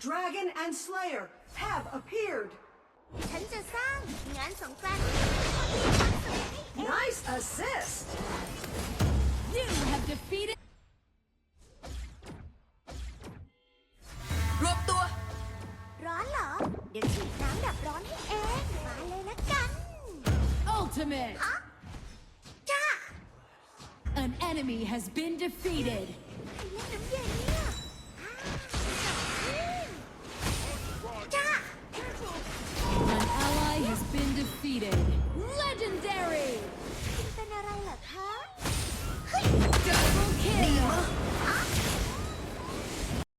Dragon and Slayer have appeared. Nice assist. You have defeated. Ultimate enemy has been defeated.